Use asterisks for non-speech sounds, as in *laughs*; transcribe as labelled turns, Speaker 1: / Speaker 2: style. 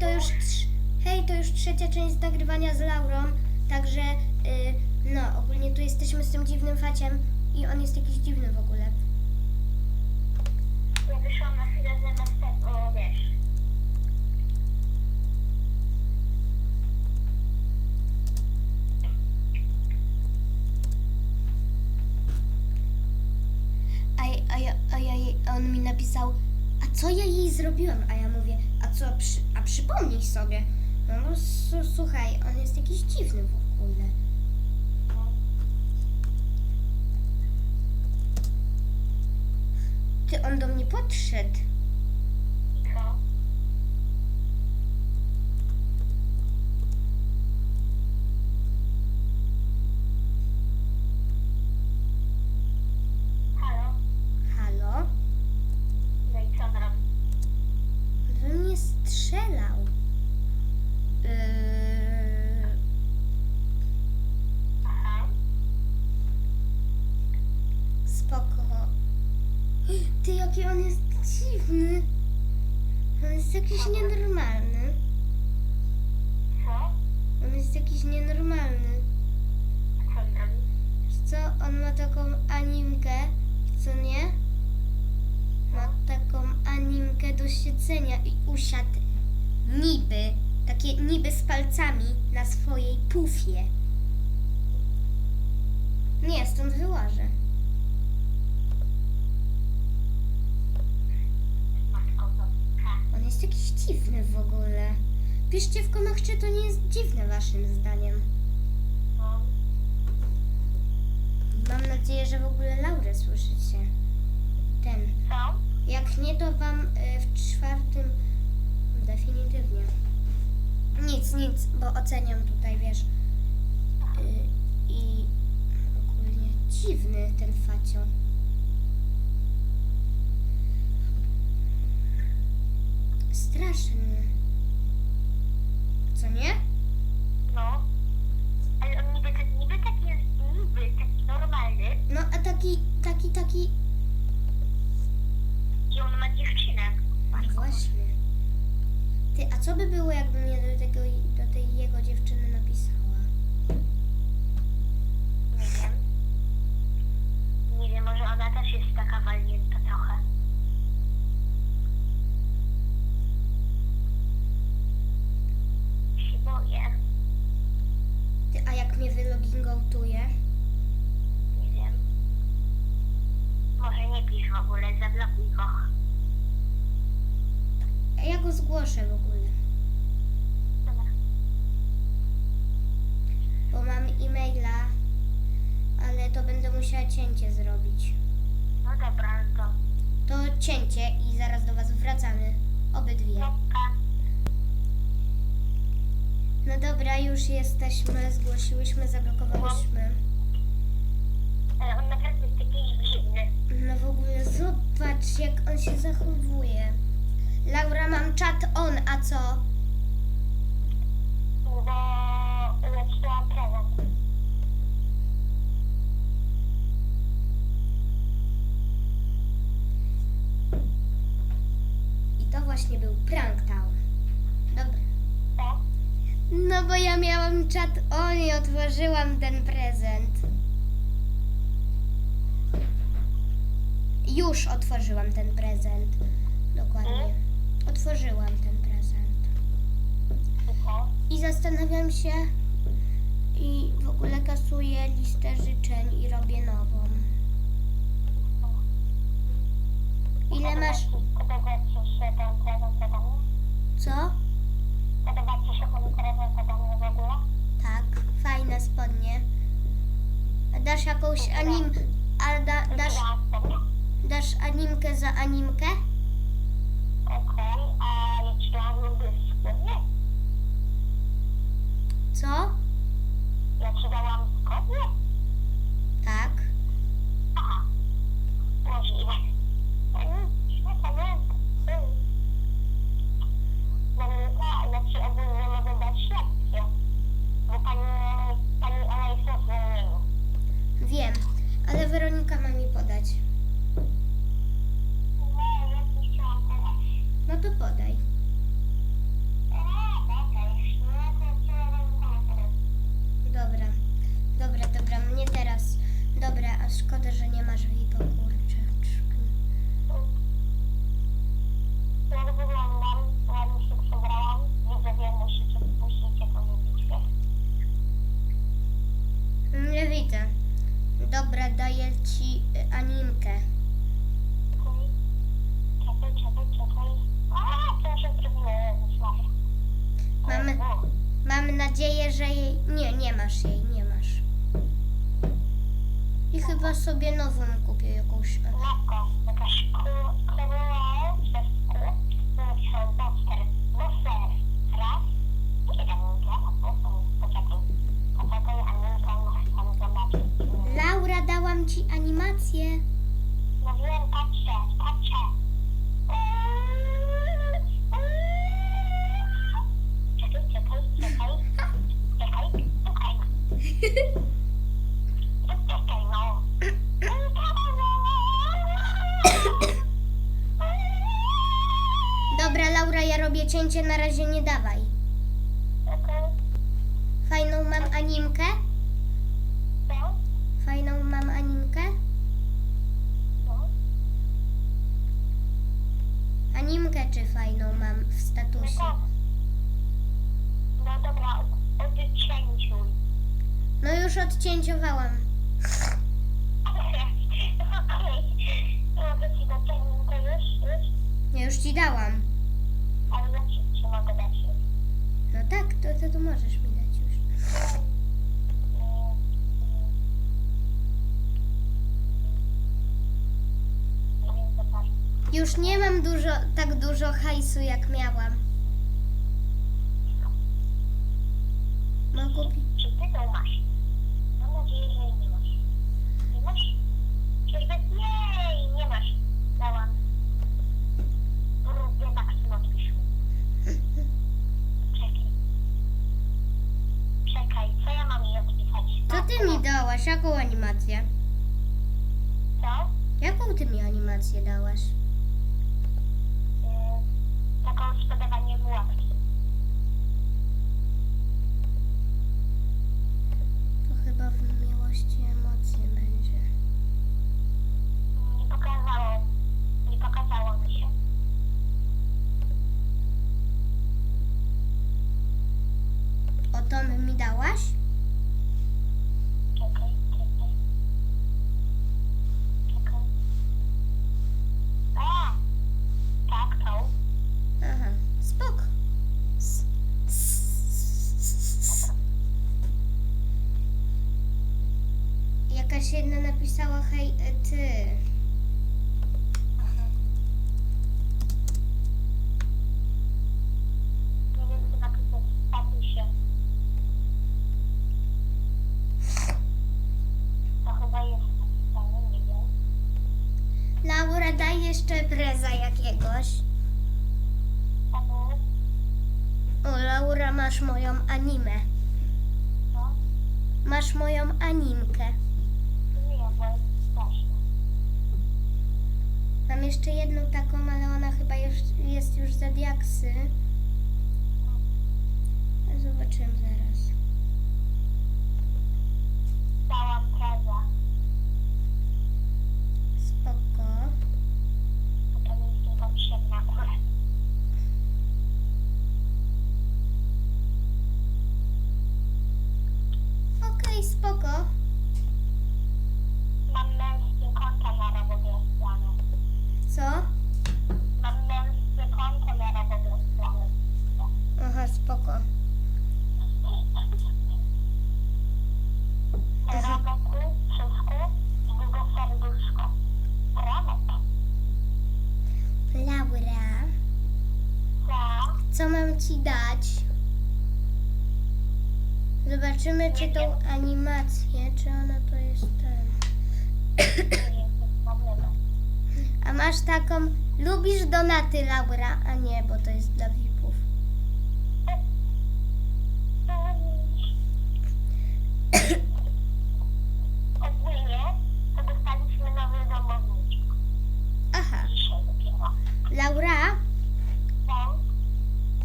Speaker 1: to już trz- hej, to już trzecia część nagrywania z Laurą, także y, no, ogólnie tu jesteśmy z tym dziwnym faciem i on jest jakiś dziwny w ogóle.
Speaker 2: Ja wyszłam na chwilę zamiast tego, wiesz.
Speaker 1: A, a, ja, a, ja, jej- a on mi napisał, a co ja jej zrobiłam? A ja mówię, a co, przy, przypomnij sobie. No, no słuchaj, on jest jakiś dziwny w ogóle. Ty, on do mnie podszedł. Nienormalny.
Speaker 2: Co?
Speaker 1: On jest jakiś nienormalny.
Speaker 2: Co
Speaker 1: co? On ma taką animkę, co nie? Ma taką animkę do siedzenia i usiadł niby, takie niby z palcami na swojej pufie. Nie, stąd wyłażę. Jest jakiś dziwny w ogóle. Piszcie w czy to nie jest dziwne waszym zdaniem.
Speaker 2: No.
Speaker 1: Mam nadzieję, że w ogóle Laurę słyszycie. Ten.
Speaker 2: Co?
Speaker 1: Jak nie, to wam y, w czwartym definitywnie. Nic, nic, bo oceniam tutaj, wiesz. Y, I ogólnie dziwny ten facio. Straszny. Co nie?
Speaker 2: No. Ale on niby, tak- niby taki jest, niby taki normalny
Speaker 1: No a taki, taki, taki.
Speaker 2: i on ma dziewczynę.
Speaker 1: No właśnie. Ty, a co by było, jakbym ja do, tego, do tej jego dziewczyny napisała?
Speaker 2: Nie wiem. Nie wiem, może ona też jest taka walnięta trochę.
Speaker 1: Wylogingoutuje?
Speaker 2: Nie wiem. Może nie pisz w ogóle, zablokuj go.
Speaker 1: A ja go zgłoszę w ogóle.
Speaker 2: Dobra.
Speaker 1: Bo mam e-maila, ale to będę musiała cięcie zrobić.
Speaker 2: No dobra, no to.
Speaker 1: To cięcie i zaraz do Was wracamy. Obydwie.
Speaker 2: Pa.
Speaker 1: No dobra, już jesteśmy, zgłosiłyśmy, zablokowałyśmy.
Speaker 2: Ale on naprawdę jest taki dziwny.
Speaker 1: No w ogóle zobacz, jak on się zachowuje. Laura, mam czat on, a co?
Speaker 2: Bo leciłam prezent.
Speaker 1: I to właśnie był prank town. Bo ja miałam czat on i otworzyłam ten prezent. Już otworzyłam ten prezent. Dokładnie. Otworzyłam ten prezent.
Speaker 2: I
Speaker 1: zastanawiam się i w ogóle kasuję listę życzeń i robię nową. Ile masz... Co?
Speaker 2: Podoba ci się ode mnie w ogóle?
Speaker 1: Tak, fajne spodnie. A dasz jakąś anim... A da, dasz,
Speaker 2: Ja
Speaker 1: dasz animkę za animkę?
Speaker 2: Okej, a ja ci dałam niebieskie, nie?
Speaker 1: Co?
Speaker 2: Ja ci dałam spodnie?
Speaker 1: Tak.
Speaker 2: Aha. Możliwe. ci
Speaker 1: e, animkę. Mamy,
Speaker 2: mam.
Speaker 1: Nadzieję, że jej... Nie, nie masz jej, nie masz. I chyba sobie nową kupię jakąś...
Speaker 2: Lekko, jakaś królowa przez kół, napisał Buster,
Speaker 1: Laura, dałam ci animację.
Speaker 2: Wiem, patrzę, patrzę. Czekaj, czekaj, czekaj. Czekaj, czekaj. Czekaj, no.
Speaker 1: Dobra, Laura, ja robię cięcie, na razie nie dawaj. Fajną mam animkę? Fajną mam animkę?
Speaker 2: Co?
Speaker 1: Animkę czy fajną mam w
Speaker 2: No
Speaker 1: statusie?
Speaker 2: No dobra, od- odcięciuj.
Speaker 1: No już odcięciowałam. *laughs* Ja już ci dałam.
Speaker 2: Ale ja ci, ci mogę dać.
Speaker 1: No tak, to, to, to możesz Już nie mam dużo, tak dużo hajsu jak miałam. No kupi.
Speaker 2: Czy ty to masz? Mam nadzieję, że jej nie masz. Nie masz? Czyżby? Nie, nie masz. Dałam. Równie maksimum odpisz. Czekaj. Czekaj, co ja mam jej odpisać?
Speaker 1: Co ty mi dałaś? Jaką animację?
Speaker 2: Co?
Speaker 1: Jaką ty mi animację dałaś? Napisała hej e, ty.
Speaker 2: Nie wiem, co napisać w statusie. To chyba jest napisane, nie wiem.
Speaker 1: Laura, daj jeszcze preza jakiegoś. O, Laura, masz moją animę.
Speaker 2: co?
Speaker 1: Masz moją animkę. Mam jeszcze jedną taką, ale ona chyba już jest już za diaksy. Zobaczymy zaraz.
Speaker 2: Dałam preza.
Speaker 1: Spoko.
Speaker 2: To jest niepotrzebne akurat.
Speaker 1: Okej, spoko. ci dać. Zobaczymy, czy tą animację, czy ona to jest ten. A masz taką, lubisz donaty, Laura? A nie, bo to jest dla VIPów. Ogólnie to dostaliśmy nowy domowniczek. Aha. Laura,